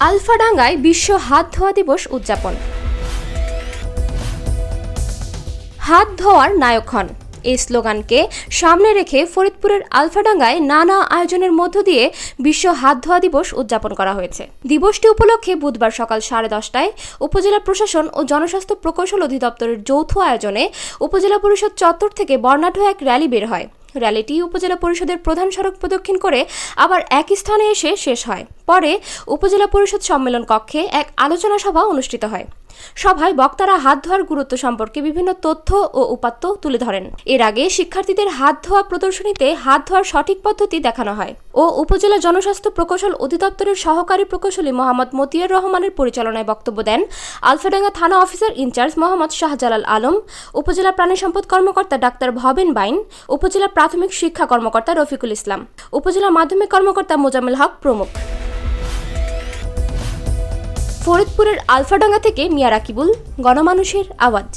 আলফাডাঙ্গায় বিশ্ব হাত ধোয়া দিবস উদযাপন। হাত ধোয়ার নায়ক হন। এই স্লোগানকে সামনে রেখে ফরিদপুরের আলফাডাঙ্গায় নানা আয়োজনের মধ্য দিয়ে বিশ্ব হাত ধোয়া দিবস উদযাপন করা হয়েছে। দিবসটি উপলক্ষে বুধবার সকাল সাড়ে দশটায় উপজেলা প্রশাসন ও জনস্বাস্থ্য প্রকৌশল অধিদপ্তরের যৌথ আয়োজনে উপজেলা পরিষদ চত্বর থেকে বর্ণাঢ্য এক র্যালি বের হয়। র্যালিটি উপজেলা পরিষদের প্রধান সড়ক প্রদক্ষিণ করে আবার একই স্থানে এসে শেষ হয়। পরে উপজেলা পরিষদ সম্মেলন কক্ষে এক আলোচনা সভা অনুষ্ঠিত হয়। সভায় বক্তারা হাত ধোয়ার গুরুত্ব সম্পর্কে বিভিন্ন তথ্য ও উপাত্ত তুলে ধরেন। এর আগে শিক্ষার্থীদের হাত ধোয়া প্রদর্শনীতে হাত ধোয়ার সঠিক পদ্ধতি দেখানো হয় ও উপজেলা জনস্বাস্থ্য প্রকৌশল অধিদপ্তরের সহকারী প্রকৌশলী মোহাম্মদ মতিয়ার রহমানের পরিচালনায় বক্তব্য দেন আলফাডাঙ্গা থানা officer in charge Mohammad Shahjalal Alam, উপজেলা প্রাণী সম্পদ কর্মকর্তা ডাক্তার ভবেন বাইন, উপজেলা প্রাথমিক শিক্ষা কর্মকর্তা রফিকুল ইসলাম, উপজেলা মাধ্যমিক কর্মকর্তা মোজাম্মেল হক প্রমুখ। ফরিদপুরের আলফাডাঙ্গা থেকে মিয়া রাকিবুল গণমানুষের আওয়াজ।